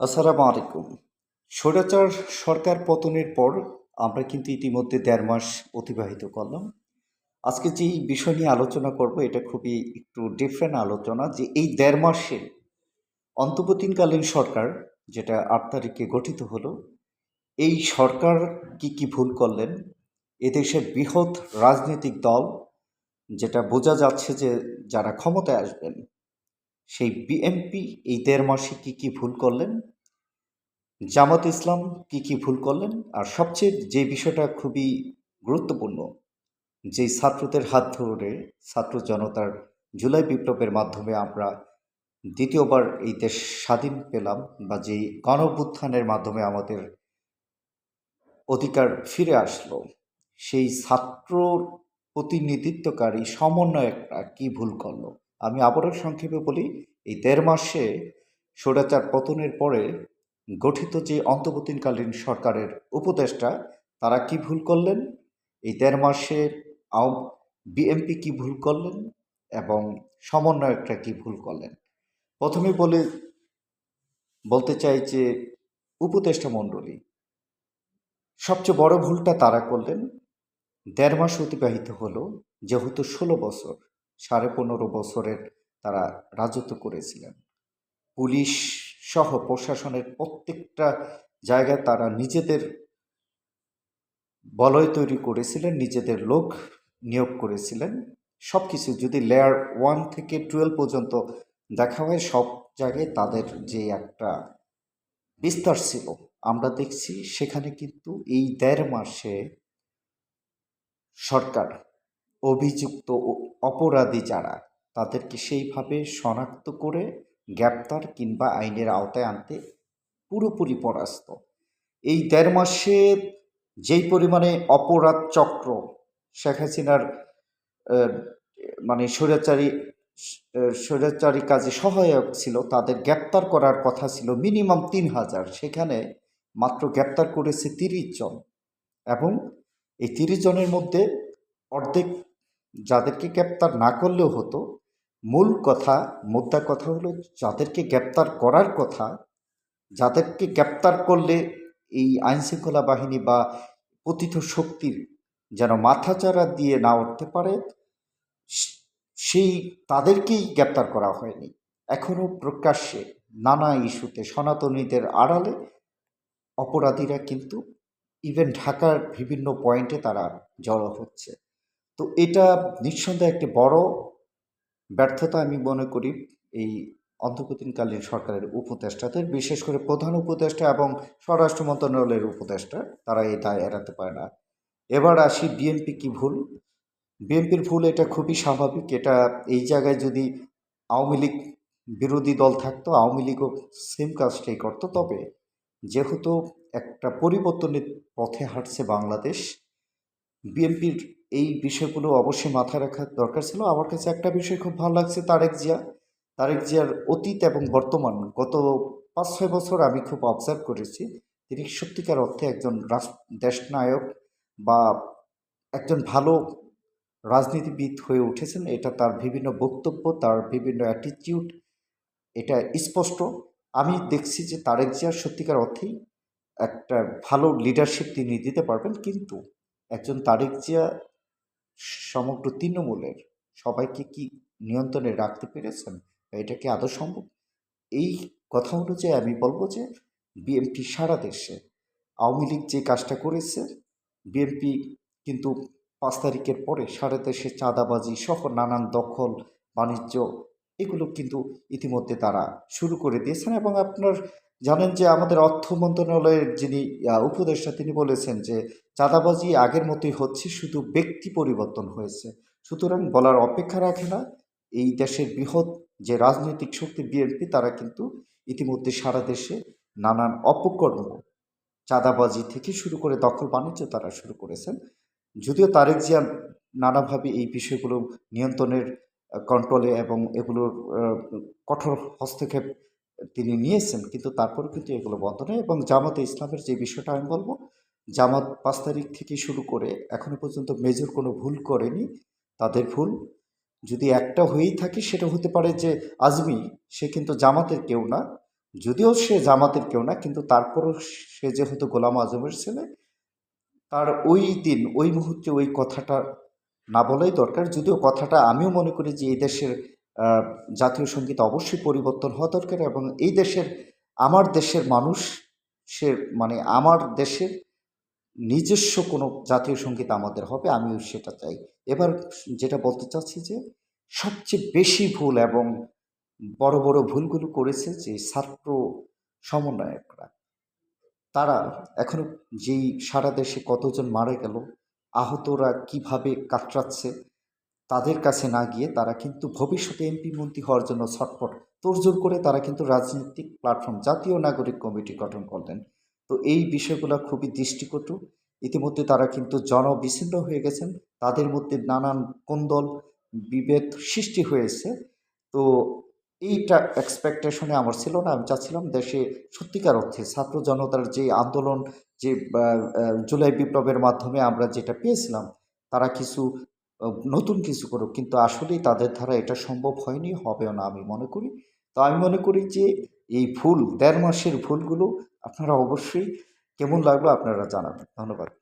আসসালামু আলাইকুম। স্বৈরাচার সরকার পতনের পর আমরা কিন্তু ইতিমধ্যে দেড় মাস অতিবাহিত করলাম। আজকে যেই বিষয় নিয়ে আলোচনা করব, এটা খুবই একটু ডিফারেন্ট আলোচনা যে এই দেড় মাসে অন্তর্বর্তীকালীন সরকার, যেটা আট তারিখে গঠিত হলো, এই সরকার কি কি ভুল করলেন? এদেশের বৃহৎ রাজনৈতিক দল, যেটা বোঝা যাচ্ছে যে যারা ক্ষমতায় আসবেন সেই বিএনপি এই দেড় মাসে কী কী ভুল করলেন? জামাত ইসলাম কি কি ভুল করলেন? আর সবচেয়ে যে বিষয়টা খুবই গুরুত্বপূর্ণ, যে ছাত্রদের হাত ধরে ছাত্র জনতার জুলাই বিপ্লবের মাধ্যমে আমরা দ্বিতীয়বার এই দেশ স্বাধীন পেলাম বা যেই গণভ্যুত্থানের মাধ্যমে আমাদের অধিকার ফিরে আসলো, সেই ছাত্র প্রতিনিধিত্বকারী সমন্বয়করা কি ভুল করল? আমি আবারও সংক্ষেপে বলি, এই দেড় মাসে স্বৈরাচার পতনের পরে গঠিত যে অন্তর্বর্তীকালীন সরকারের উপদেষ্টা, তারা কি ভুল করলেন? এই দেড় মাসে আওয়াম বিএমপি কি ভুল করলেন? এবং সমন্বয়করা কি ভুল করলেন? প্রথমে বলে, বলতে চাই যে উপদেষ্টা মণ্ডলী, সবচেয়ে বড় ভুলটা তারা করলেন। দেড় মাস অতিবাহিত হলো, যেহেতু ষোলো বছর। সাড়ে পনেরো বছরের তারা রাজত্ব করেছিলেন। পুলিশ সহ প্রশাসনের প্রত্যেকটা জায়গায় তারা নিজেদের বলয় তৈরি করেছিলেন, নিজেদের লোক নিয়োগ করেছিলেন। সব কিছু যদি লেয়ার ওয়ান থেকে টুয়েলভ পর্যন্ত দেখা হয়, সব জায়গায় তাদের যে একটা বিস্তার ছিল, আমরা দেখছি সেখানে কিন্তু এই দেড় মাসে সরকার অভিযুক্ত অপরাধী যারা, তাদেরকে সেইভাবে শনাক্ত করে গ্রেপ্তার কিংবা আইনের আওতায় আনতে পুরোপুরি পরাস্ত। এই দেড় মাসে যেই পরিমাণে অপরাধ চক্র শেখ হাসিনার মানে স্বৈরাচারী স্বৈরাচারী কাজে সহায়ক ছিল, তাদের গ্রেপ্তার করার কথা ছিল মিনিমাম তিন হাজার। সেখানে মাত্র গ্রেপ্তার করেছে তিরিশ জন এবং এই তিরিশ জনের মধ্যে অর্ধেক যাদেরকে গ্রেপ্তার না করলেও হতো, মূল কথা, মুদ্রা কথা হলো যাদেরকে গ্রেপ্তার করার কথা, যাদেরকে গ্রেপ্তার করলে এই আইনশৃঙ্খলা বাহিনী বা পতিত শক্তির যেন মাথাচাড়া দিয়ে না উঠতে পারে, সেই তাদেরকেই গ্রেপ্তার করা হয়নি। এখনও প্রকাশ্যে নানা ইস্যুতে সনাতনীদের আড়ালে অপরাধীরা কিন্তু ইভেন ঢাকার বিভিন্ন পয়েন্টে তারা জড়ো হচ্ছে। তো এটা নিঃসন্দেহে একটি বড় ব্যর্থতা আমি মনে করি এই অন্তর্বর্তীকালীন সরকারের উপদেষ্টাদের, বিশেষ করে প্রধান উপদেষ্টা এবং স্বরাষ্ট্র মন্ত্রণালয়ের উপদেষ্টা, তারা এই দায় এড়াতে পারে না। এবার আসি বিএনপি কি ভুল? বিএনপির ভুল এটা খুবই স্বাভাবিক, এটা এই জায়গায় যদি আওয়ামী লীগ বিরোধী দল থাকতো, আওয়ামী লীগও সেম কাজটাই করতো। তবে যেহেতু একটা পরিবর্তনের পথে হাঁটছে বাংলাদেশ বিএনপির এই বিষয়গুলো অবশ্যই মাথায় রাখা দরকার ছিল। আমার কাছে একটা বিষয় খুব ভালো লাগছে, তারেক জিয়া। তারেক জিয়ার অতীত এবং বর্তমান। গত পাঁচ, ছয় বছর আমি খুব অবজার্ভ করেছি, তিনি সত্যিকার অর্থে একজন দেশনায়ক বা একজন ভালো রাজনীতিবিদ হয়ে উঠেছেন। এটা তার বিভিন্ন বক্তব্য, তার বিভিন্ন অ্যাটিটিউড এটা স্পষ্ট। আমি দেখছি যে তারেক জিয়ার সত্যিকার অর্থেই একটা ভালো লিডারশিপ তিনি দিতে পারবেন, কিন্তু একজন তারেক জিয়া সমগ্র তৃণমূলের সবাইকে কি নিয়ন্ত্রণে রাখতে পেরেছেন এটা কি আদৌ সম্ভব? এই কথা অনুযায়ী আমি বলব যে বিএনপি সারা দেশে আওয়ামী লীগ যে কাজটা করেছে, বিএনপি কিন্তু পাঁচ তারিখের পরে সারা দেশে চাঁদাবাজি সহ নানান দখল, বাণিজ্য, এগুলো কিন্তু ইতিমধ্যে তারা শুরু করে দিয়েছেন এবং আপনার জানেন যে আমাদের অর্থ মন্ত্রণালয়ের যিনি উপদেষ্টা, তিনি বলেছেন যে চাঁদাবাজি আগের মতোই হচ্ছে, শুধু ব্যক্তি পরিবর্তন হয়েছে। সুতরাং বলার অপেক্ষা রাখে না, এই দেশের বৃহৎ যে রাজনৈতিক শক্তি বিএনপি, তারা কিন্তু ইতিমধ্যে সারা দেশে নানান অপকর্ম, চাঁদাবাজি থেকে শুরু করে দখল বাণিজ্য তারা শুরু করেছেন। যদিও তারেক জিয়া নানাভাবে এই বিষয়গুলো নিয়ন্ত্রণের কন্ট্রোলে এবং এগুলোর কঠোর হস্তক্ষেপ তিনি নিয়েছেন, কিন্তু তারপরে কিন্তু এগুলো বন্ধ নয় এবং জামাতে ইসলামের যে বিষয়টা আমি বলব, জামাত পাঁচ তারিখ থেকে শুরু করে এখনও পর্যন্ত মেজর কোনো ভুল করেনি। তাদের ভুল যদি একটা হয়েই থাকে, সেটা হতে পারে যে আজমি, সে কিন্তু জামাতের কেউ না। যদিও সে জামাতের কেউ না, কিন্তু তারপরও সে যেহেতু গোলাম আজমের ছেলে, তার ওই দিন, ওই মুহূর্তে ওই কথাটা না বলাই দরকার। যদিও কথাটা আমিও মনে করি যে এই দেশের জাতীয় সংগীত অবশ্যই পরিবর্তন হওয়া দরকার এবং এই দেশের, আমার দেশের মানুষ, সে মানে আমার দেশের নিজস্ব কোনো জাতীয় সংগীত আমাদের হবে, আমিও সেটা চাই। এবার যেটা বলতে চাচ্ছি যে, সবচেয়ে বেশি ভুল এবং বড় বড় ভুলগুলো করেছে যে ছাত্র সমন্বয়করা। তারা এখনও যেই সারা দেশে কতজন মারা গেল, আহতরা কীভাবে কাতরাচ্ছে তাদের কাছে না গিয়ে তারা কিন্তু ভবিষ্যতে এমপি মন্ত্রী হওয়ার জন্য ছটফট তোড়জোড় করে তারা কিন্তু রাজনৈতিক প্ল্যাটফর্ম জাতীয় নাগরিক কমিটি গঠন করলেন। তো এই বিষয়গুলো খুবই দৃষ্টিকটু। ইতিমধ্যে তারা কিন্তু জনবিচ্ছিন্ন হয়ে গেছেন। তাদের মধ্যে নানান কোন্দল, বিভেদ সৃষ্টি হয়েছে। তো এইটা এক্সপেকটেশনে আমার ছিল না, আমি চাচ্ছিলাম দেশে সত্যিকার অর্থে ছাত্র জনতার যে আন্দোলন, যে জুলাই বিপ্লবের মাধ্যমে আমরা যেটা পেয়েছিলাম, তারা কিছু নতুন কিছু করুক, কিন্তু আসলেই তাদের দ্বারা এটা সম্ভব হয়নি, হবেও না আমি মনে করি। তো আমি মনে করি যে এই ভুল, দেড় মাসের ভুলগুলো আপনারা অবশ্যই কেমন লাগল আপনারা জানাবেন। ধন্যবাদ।